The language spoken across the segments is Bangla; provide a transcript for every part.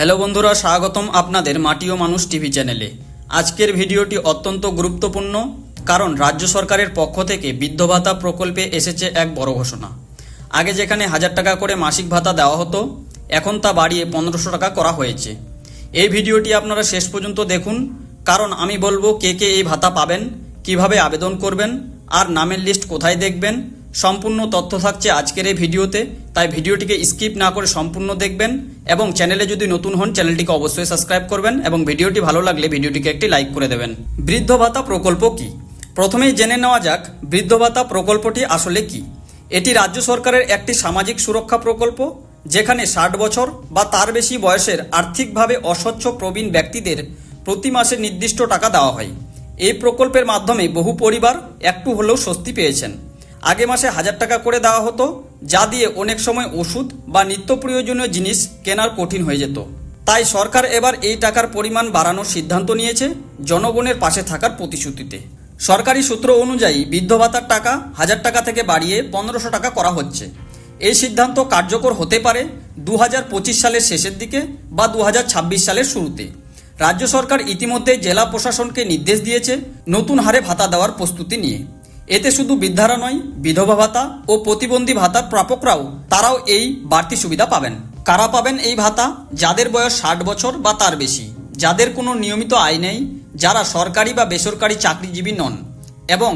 হ্যালো বন্ধুরা, স্বাগতম আপনাদের মাটি ও মানুষ টিভি চ্যানেলে। আজকের ভিডিওটি অত্যন্ত গুরুত্বপূর্ণ, কারণ রাজ্য সরকারের পক্ষ থেকে বৃদ্ধ ভাতা প্রকল্পে এসেছে এক বড় ঘোষণা। আগে যেখানে হাজার টাকা করে মাসিক ভাতা দেওয়া হতো, এখন তা বাড়িয়ে পনেরোশো টাকা করা হয়েছে। এই ভিডিওটি আপনারা শেষ পর্যন্ত দেখুন, কারণ আমি বলব কে কে এই ভাতা পাবেন, কীভাবে আবেদন করবেন, আর নামের লিস্ট কোথায় দেখবেন সম্পূর্ণ তথ্য থাকছে আজকের এই ভিডিওতে, তাই ভিডিওটিকে স্কিপ না করে সম্পূর্ণ দেখবেন এবং চ্যানেলে যদি নতুন হন, চ্যানেলটিকে অবশ্যই সাবস্ক্রাইব করবেন এবং ভিডিওটি ভালো লাগলে ভিডিওটিকে একটি লাইক করে দেবেন। বৃদ্ধ ভাতা প্রকল্প কি? প্রথমেই জেনে নেওয়া যাক, বৃদ্ধ ভাতা প্রকল্পটি আসলে কি? এটি রাজ্য সরকারের একটি সামাজিক সুরক্ষা প্রকল্প, যেখানে ষাট বছর বা তার বেশি বয়সের আর্থিকভাবে অস্বচ্ছ প্রবীণ ব্যক্তিদের প্রতি মাসে নির্দিষ্ট টাকা দেওয়া হয়। এই প্রকল্পের মাধ্যমে বহু পরিবার একটু হলেও স্বস্তি পেয়েছেন। আগে মাসে হাজার টাকা করে দেওয়া হতো, যা দিয়ে অনেক সময় ওষুধ বা নিত্য প্রয়োজনীয় জিনিস কেনার কঠিন হয়ে যেত। তাই সরকার এবার এই টাকার পরিমাণ বাড়ানোর সিদ্ধান্ত নিয়েছে জনগণের পাশে থাকার প্রতিশ্রুতিতে। সরকারি সূত্র অনুযায়ী বৃদ্ধ ভাতার টাকা হাজার টাকা থেকে বাড়িয়ে পনেরোশো টাকা করা হচ্ছে। এই সিদ্ধান্ত কার্যকর হতে পারে দু হাজার পঁচিশ সালের শেষের দিকে বা দু হাজার ছাব্বিশ সালের শুরুতে। রাজ্য সরকার ইতিমধ্যে জেলা প্রশাসনকে নির্দেশ দিয়েছে নতুন হারে ভাতা দেওয়ার প্রস্তুতি নিয়ে। এতে শুধু বৃদ্ধারা নয়, বিধবা ভাতা ও প্রতিবন্ধী ভাতার প্রাপকরাও তারাও এই বাড়তি সুবিধা পাবেন। কারা পাবেন এই ভাতা? যাদের বয়স ষাট বছর বা তার বেশি। যাদের কোনো নিয়মিত আয় নেই, যারা সরকারি বা বেসরকারি চাকরিজীবী নন এবং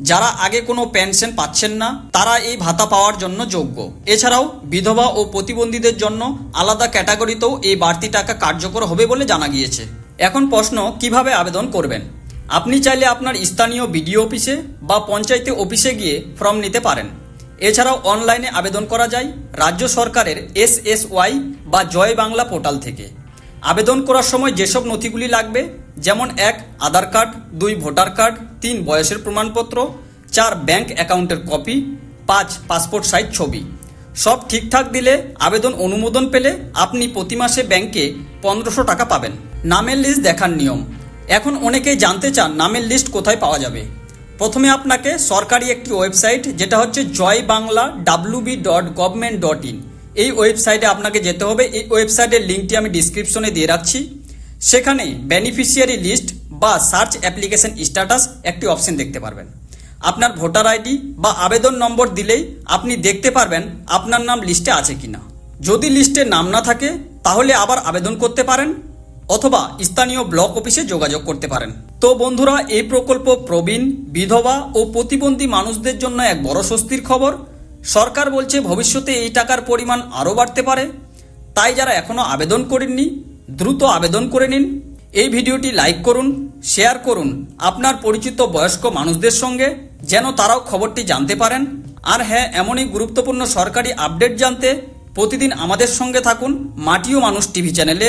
যারা আগে কোনো পেনশন পাচ্ছেন না, তারা এই ভাতা পাওয়ার জন্য যোগ্য। এছাড়াও বিধবা ও প্রতিবন্ধীদের জন্য আলাদা ক্যাটাগরিতেও এই বাড়তি টাকা কার্যকর হবে বলে জানা গিয়েছে। এখন প্রশ্ন, কীভাবে আবেদন করবেন? আপনি চাইলে আপনার স্থানীয় বিডিও অফিসে বা পঞ্চায়েতে অফিসে গিয়ে ফর্ম নিতে পারেন। এছাড়াও অনলাইনে আবেদন করা যায় রাজ্য সরকারের এস এস ওয়াই বা জয় বাংলা পোর্টাল থেকে। আবেদন করার সময় যেসব নথিগুলি লাগবে, যেমন এক, আধার কার্ড, দুই, ভোটার কার্ড, তিন, বয়সের প্রমাণপত্র, চার, ব্যাংক অ্যাকাউন্টের কপি, পাঁচ, পাসপোর্ট সাইজ ছবি। সব ঠিকঠাক দিলে আবেদন অনুমোদন পেলে আপনি প্রতি মাসে ব্যাংকে পনেরোশো টাকা পাবেন। নামের লিস্ট দেখার নিয়ম। এখন অনেকেই জানতে চান নামের লিস্ট কোথায় পাওয়া যাবে। প্রথমে আপনাকে সরকারি একটি ওয়েবসাইট যেটা হচ্ছে Joy Bangla WB dot government dot in এই ওয়েবসাইটে আপনাকে যেতে হবে। এই ওয়েবসাইটের লিঙ্কটি আমি ডিসক্রিপশনে দিয়ে রাখছি। সেখানে বেনিফিশিয়ারি লিস্ট বা সার্চ অ্যাপ্লিকেশন স্ট্যাটাস একটি অপশন দেখতে পারবেন। আপনার ভোটার আইডি বা আবেদন নম্বর দিলেই আপনি দেখতে পারবেন আপনার নাম লিস্টে আছে কিনা। যদি লিস্টে নাম না থাকে, তাহলে আবার আবেদন করতে পারেন। অথবা স্থানীয় ব্লক অফিসে যোগাযোগ করতে পারেন। তো বন্ধুরা, এই প্রকল্প প্রবীণ, বিধবা ও প্রতিবন্ধী মানুষদের জন্য এক বড় স্বস্তির খবর। সরকার বলছে, ভবিষ্যতে এই টাকার পরিমাণ আরও বাড়তে পারে। তাই যারা এখনও আবেদন করেননি, দ্রুত আবেদন করে নিন। এই ভিডিওটি লাইক করুন, শেয়ার করুন আপনার পরিচিত বয়স্ক মানুষদের সঙ্গে, যেন তারাও খবরটি জানতে পারেন। আর হ্যাঁ এমনই গুরুত্বপূর্ণ সরকারি আপডেট জানতে প্রতিদিন আমাদের সঙ্গে থাকুন মাটিও মানুষ টিভি চ্যানেলে।